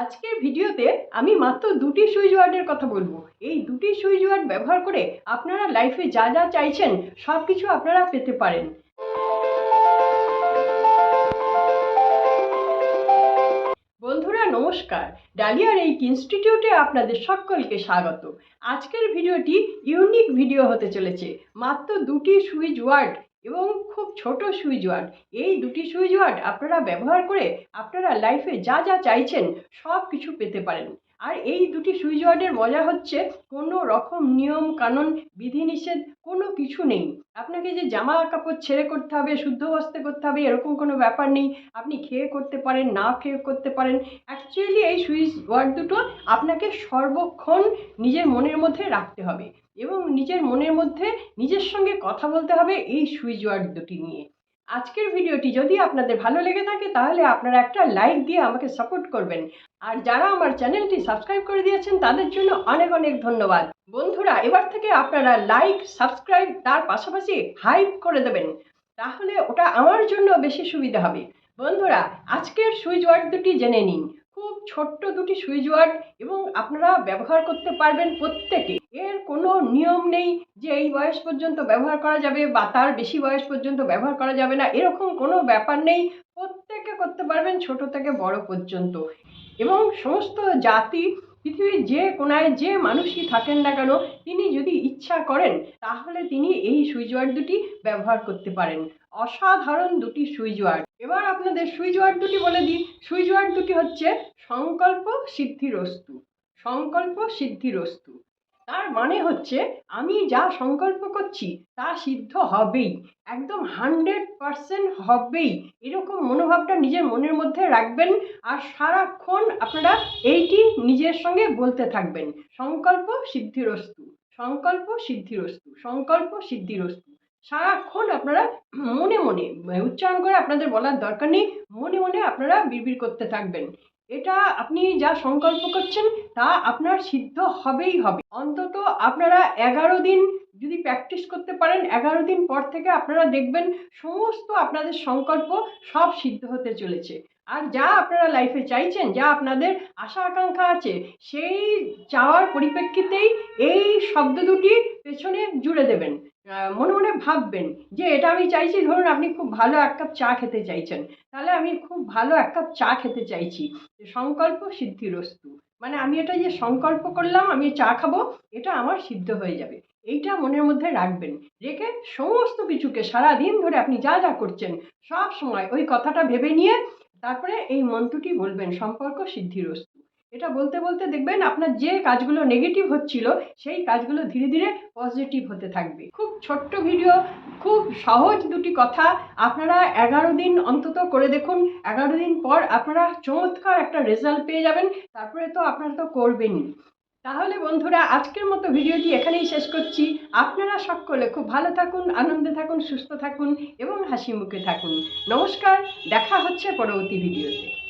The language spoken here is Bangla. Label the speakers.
Speaker 1: আজকের ভিডিওতে আমি মাত্র দুটি সুইচ ওয়ার্ডের কথা বলব। এই দুটি সুইচ ওয়ার্ড ব্যবহার করে আপনারা লাইফে যা যা চাইছেন সব কিছু আপনারা পেতে পারেন। বন্ধুরা, নমস্কার। ডালিয়ার এই ইনস্টিটিউটে আপনাদের সকলকে স্বাগত। আজকের ভিডিওটি ইউনিক ভিডিও হতে চলেছে। মাত্র দুটি সুইচ ওয়ার্ড এবং খুব ছোট সুইচ ওয়ার্ড। এই দুটি সুইচ ওয়ার্ড আপনারা ব্যবহার করে আপনারা লাইফে যা যা চাইছেন সব কিছু পেতে পারেন। আর এই দুটি সুইচ ওয়ার্ডের মজা হচ্ছে কোনো রকম নিয়ম, কানুন বিধিনিষেধ কোনো কিছু নেই। আপনাকে যে জামা কাপড় ছেড়ে করতে হবে, শুদ্ধ বস্তে করতে হবে, এরকম কোনো ব্যাপার নেই। আপনি খেয়ে করতে পারেন, না খেয়ে করতে পারেন। অ্যাকচুয়ালি এই সুইচ ওয়ার্ড দুটো আপনাকে সর্বক্ষণ নিজের মনের মধ্যে রাখতে হবে এবং নিজের মনের মধ্যে নিজের সঙ্গে কথা বলতে হবে এই সুইচ ওয়ার্ড দুটি নিয়ে। আজকের ভিডিওটি যদি আপনাদের ভালো লেগে থাকে, তাহলে আপনারা একটা লাইক দিয়ে আমাকে সাপোর্ট করবেন। আর যারা আমার চ্যানেলটি সাবস্ক্রাইব করে দিয়েছেন, তাদের জন্য অনেক অনেক ধন্যবাদ। বন্ধুরা, এবার থেকে আপনারা লাইক সাবস্ক্রাইব তার পাশাপাশি হাইপ করে দেবেন। তাহলে ওটা আমার জন্য বেশি সুবিধা হবে। বন্ধুরা, আজকের সুইচ ওয়ার্ড দুটি জেনে নিন। খুব ছোট্ট দুটি সুইচ ওয়ার্ড এবং আপনারা ব্যবহার করতে পারবেন প্রত্যেকে। এর কোনো নিয়ম নেই যে এই বয়স পর্যন্ত ব্যবহার করা যাবে বা তার বেশি বয়স পর্যন্ত ব্যবহার করা যাবে না। এরকম কোনো ব্যাপার নেই। প্রত্যেকে করতে পারবেন ছোট থেকে বড় পর্যন্ত। এবং সমস্ত জাতি পৃথিবীর যে কোনায় যে মানুষই থাকেন না কেন, তিনি যদি ইচ্ছা করেন, তাহলে তিনি এই সুইচ ওয়ার্ড দুটি ব্যবহার করতে পারেন। অসাধারণ দুটি সুইচ ওয়ার্ড এবার আপনাদের সুইচ ওয়ার্ড দুটি বলে দিই। সুইচ ওয়ার্ড দুটি হচ্ছে সংকল্প সিদ্ধিরস্তু। সংকল্প সিদ্ধিরস্তু। তার মানে হচ্ছে আমি যা সংকল্প করছি তা সিদ্ধ হবেই, একদম হান্ড্রেড পারসেন্ট হবেই। এরকম মনোভাবটা নিজের মনের মধ্যে রাখবেন আর সারাক্ষণ আপনারা এইটি নিজের সঙ্গে বলতে থাকবেন। সংকল্প সিদ্ধিরস্তু সংকল্প সিদ্ধিরস্তু সংকল্প সিদ্ধিরস্তু। সারাক্ষণ আপনারা মনে মনে, উচ্চারণ করে আপনাদের বলার দরকার নেই, মনে মনে আপনারা বিড়বিড় করতে থাকবেন। এটা আপনি যা সংকল্প করছেন, তা আপনার সিদ্ধ হবেই হবে। অন্তত আপনারা এগারো দিন যদি প্র্যাকটিস করতে পারেন, এগারো দিন পর থেকে আপনারা দেখবেন সমস্ত আপনাদের সংকল্প সব সিদ্ধ হতে চলেছে। আর যা আপনারা লাইফে চাইছেন, যা আপনাদের আশা আকাঙ্ক্ষা আছে, সেই চাওয়ার পরিপ্রেক্ষিতেই এই শব্দ দুটি পেছনে জুড়ে দেবেন। মনে মনে ভাববেন যে এটা আমি চাইছি, ধরুন আপনি খুব ভালো এক কাপ চা খেতে চাইছেন, তাহলে আমি খুব ভালো এক কাপ চা খেতে চাইছি সংকল্প সিদ্ধিরস্তু। মানে আমি এটা যে সংকল্প করলাম, আমি চা খাব, এটা আমার সিদ্ধ হয়ে যাবে। এইটা মনের মধ্যে রাখবেন। রেখে সমস্ত কিছুকে সারা দিন ধরে আপনি যা যা করছেন, সব সময় ওই কথাটা ভেবে নিয়ে তারপরে এই মন্ত্রটি বলবেন সম্পর্ক সিদ্ধিরস্তু। এটা বলতে বলতে দেখবেন আপনার যে কাজগুলো নেগেটিভ হচ্ছিল, সেই কাজগুলো ধীরে ধীরে পজিটিভ হতে থাকবে। খুব ছোট্ট ভিডিও খুব সহজ দুটি কথা আপনারা এগারো দিন অন্তত করে দেখুন। এগারো দিন পর আপনারা চমৎকার একটা রেজাল্ট পেয়ে যাবেন। তারপরে তো আপনারা তো করবেনই। তাহলে বন্ধুরা, আজকের মতো ভিডিওটি এখানেই শেষ করছি। আপনারা সকলে খুব ভালো থাকুন, আনন্দে থাকুন, সুস্থ থাকুন এবং হাসি মুখে থাকুন। নমস্কার, দেখা হচ্ছে পরবর্তী ভিডিওতে।